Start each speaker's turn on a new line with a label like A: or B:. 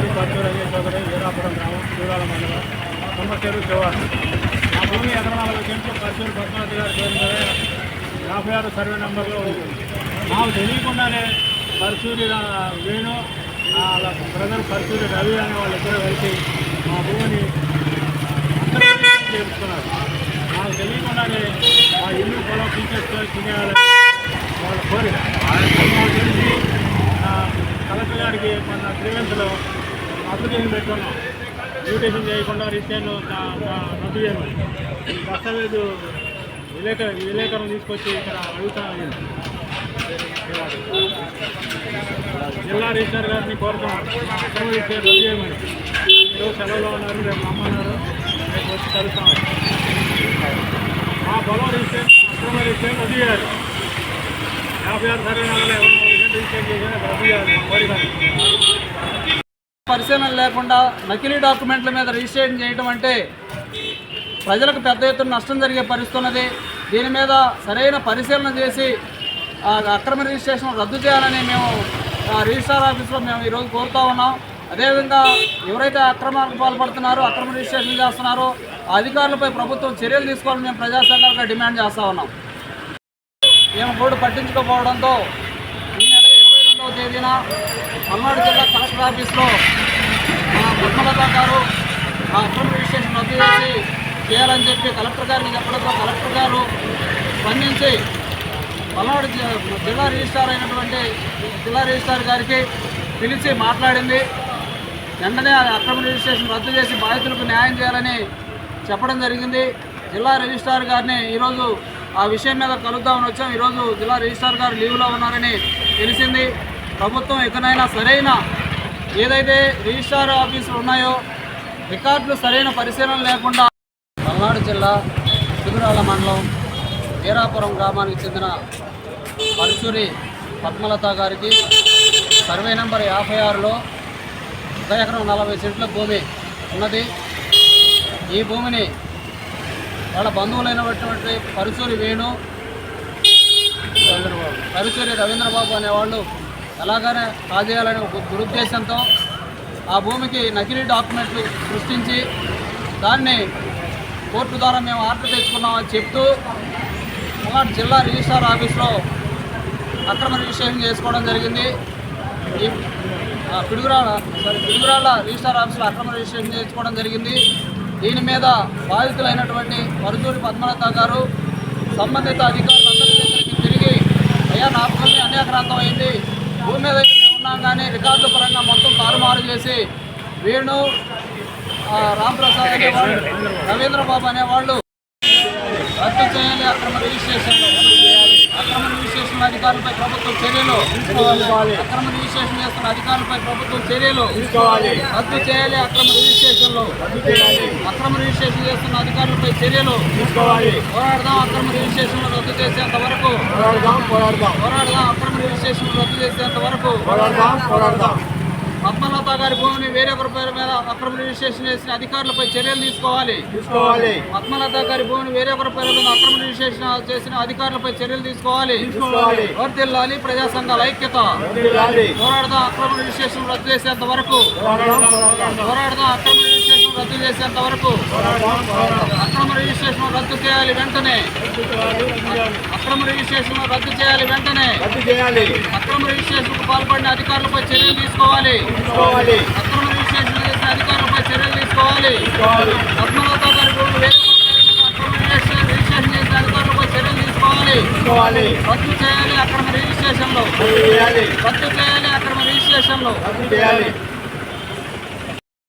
A: పేరు పచ్చూరు అనే చౌదరి వీరాపురం గ్రామం చూడాల మండలం. తుమ్మచేరు శివారు. ఆ భూమి ఎకరం నలభై పచ్చూరు పద్మావతి గారి పేరు మీద యాభై ఆరు సర్వే నెంబర్లో ఉంది నాకు తెలియకుండానే పరశూరి వేణు ప్రజలు వాళ్ళ రవి అనే వాళ్ళిద్దరూ కలిసి మా భూమిని చేస్తున్నారు నాకు తెలియకుండానే మా ఇల్లు పొలం పీకేసుకొని తినేయాలని వాళ్ళ కోరిక. తెలిసి కలెక్టర్ గారికి మన గ్రీవెన్స్లో అప్లికేషన్ పెట్టుకున్నాం. మ్యూటేషన్ చేయకుండా రిటైన్ రద్దు చేయమని ఈ దస్తావేజు విలేక విలేకరులు తీసుకొచ్చి ఇక్కడ అడుగుతాను జిల్లా రిజిస్టర్ గారిని కోరుతున్నాం. అక్రమ రిజిస్టర్ రద్దు చేయమని. ఈరోజు సెలవులో ఉన్నారు రేపు రమ్మన్నారు రేపు వచ్చి కలుస్తాం. మా పొలం రిజిస్టర్ అక్రమ రిజిస్టర్ రద్దు చేయాలి. యాభై ఆరు సరైన ఎవరు రిజిస్టర్ చేసి రద్దు చేయాలి. కోరిక
B: పరిశీలన లేకుండా నకిలీ డాక్యుమెంట్ల మీద రిజిస్ట్రేషన్ చేయడం అంటే ప్రజలకు పెద్ద ఎత్తున నష్టం జరిగే పరిస్థితి ఉన్నది దీని మీద సరైన పరిశీలన చేసి అక్రమ రిజిస్ట్రేషన్ రద్దు చేయాలని మేము రిజిస్ట్రార్ ఆఫీస్లో మేము ఈరోజు కోరుతా ఉన్నాం. అదేవిధంగా ఎవరైతే అక్రమాలకు పాల్పడుతున్నారో అక్రమ రిజిస్ట్రేషన్ చేస్తున్నారో అధికారులపై ప్రభుత్వం చర్యలు తీసుకోవాలని మేము ప్రజాసంఘాలకు డిమాండ్ చేస్తూ ఉన్నాం. మేము బోర్డు పట్టించుకోకపోవడంతో ఈ నెల ఇరవై రెండవ తేదీన పల్నాడు జిల్లా కలెక్టర్ ఆఫీస్లో మా పద్మలత గారు ఆ అక్రమ రిజిస్ట్రేషన్ రద్దు చేసి చేయాలని చెప్పి కలెక్టర్ గారిని చెప్పడంతో కలెక్టర్ గారు స్పందించి పల్నాడు జిల్లా రిజిస్ట్రార్ అయినటువంటి జిల్లా రిజిస్ట్రార్ గారికి పిలిచి మాట్లాడింది. వెంటనే ఆ అక్రమ రిజిస్ట్రేషన్ రద్దు చేసి బాధితులకు న్యాయం చేయాలని చెప్పడం జరిగింది. జిల్లా రిజిస్ట్రార్ గారిని ఈరోజు ఆ విషయం మీద కలుద్దామని వచ్చాం. ఈరోజు జిల్లా రిజిస్ట్రార్ గారు లీవ్లో ఉన్నారని తెలిసింది. ప్రభుత్వం ఎక్కడైనా సరైన ఏదైతే రిజిస్ట్రార్ ఆఫీసులు ఉన్నాయో రికార్డులు సరైన పరిశీలన లేకుండా పల్నాడు జిల్లా చిగురాల మండలం వీరాపురం గ్రామానికి చెందిన పరుచూరి పద్మలత గారికి సర్వే నెంబర్ యాభై ఆరులో ఒక ఎకరం నలభై సెంట్ల భూమి ఉన్నది. ఈ భూమిని వాళ్ళ బంధువులైనటువంటి పరుచూరి వేణు పరుచూరి రవీంద్రబాబు అనేవాళ్ళు ఎలాగైనా కాజేయాలనే ఒక దురుద్దేశంతో ఆ భూమికి నకిలీ డాక్యుమెంట్లు సృష్టించి దాన్ని కోర్టు ద్వారా మేము ఆర్డర్ తెచ్చుకున్నామని చెప్తూ పల్నాడు జిల్లా రిజిస్ట్రార్ ఆఫీస్లో అక్రమ రిజిస్ట్రేషన్ చేసుకోవడం జరిగింది. ఈ పిడుగురాళ్ళ సారీ పిడుగురాళ్ళ రిజిస్టార్ ఆఫీస్లో అక్రమ రిజిస్ట్రేషన్ చేసుకోవడం జరిగింది. దీని మీద బాధితులైనటువంటి పరుచూరి పద్మలత గారు సంబంధిత అధికారులందరి దగ్గరికి తిరిగి అయ్యా నా భూమి అన్యాక్రాంతం అయింది భూమి మీద ఉన్నాం కానీ రికార్డుల పరంగా మొత్తం తారుమారు చేసి వేణు ఆ, రాంప్రసాద్ అనేవాళ్ళు రవీంద్రబాబు అనేవాళ్ళు రద్దు చేయాలి అక్రమ రిజిస్ట్రేషన్ అధికారులపై ప్రభుత్వం చర్యలు అక్రమ రిజిస్ట్రేషన్ చేస్తున్న అధికారులపై ప్రభుత్వం చర్యలు రద్దు చేయాలి అక్రమ రిజిస్ట్రేషన్లు. అక్రమ రిజిస్ట్రేషన్ చేస్తున్న అధికారులపై చర్యలు పోరాడదాం. అక్రమ రిజిస్ట్రేషన్ రద్దు చేసేంత వరకు పోరాడదాం అక్రమ రిజిస్ట్రేషన్ రద్దు చేసేంత వరకు పద్మలత గారి భూమిని వేరొకరి పేరు మీద అక్రమ రిజిస్ట్రేషన్ చేసిన అధికారులపై చర్యలు తీసుకోవాలి.
A: తీసుకోవాలి.
B: పద్మలత గారి భూమిని వేరొకరి పేరు మీద అక్రమ రిజిస్ట్రేషన్ చేసిన అధికారులపై చర్యలు తీసుకోవాలి.
A: తీసుకోవాలి.
B: వర్తిల్లాలి ప్రజా సంఘాల ఐక్యత. పోరాడదాం అక్రమ రిజిస్ట్రేషన్ రద్దు చేసేంత వరకు.
A: పోరాడదాం,
B: అక్రమ రిజిస్ట్రేషన్ రద్దు చేసేంత వరకు. అక్రమ రిజిస్ట్రేషన్ రద్దు చేయాలి వెంటనే. అక్రమ రిజిస్ట్రేషన్ రద్దు చేయాలి వెంటనే.
A: రద్దు చేయాలి.
B: అక్రమ రిజిస్ట్రేషన్ పాల్పడిన అధికారులపై చర్యలు తీసుకోవాలి.
A: తీసుకోవాలి.
B: అక్రమ రిజిస్ట్రేషన్ చేసిన అధికారులపై చర్యలు తీసుకోవాలి.
A: తీసుకోవాలి.
B: గారి భూములు రిజిస్ట్రేషన్ రిజిస్ట్రేషన్ చేసిన అధికారులపై చర్యలు తీసుకోవాలి.
A: తీసుకోవాలి.
B: రద్దు చేయాలి అక్రమ రిజిస్ట్రేషన్లో.
A: రద్దు చేయాలి.
B: రద్దు చేయాలి అక్రమ రిజిస్ట్రేషన్లో.
A: రద్దు చేయాలి.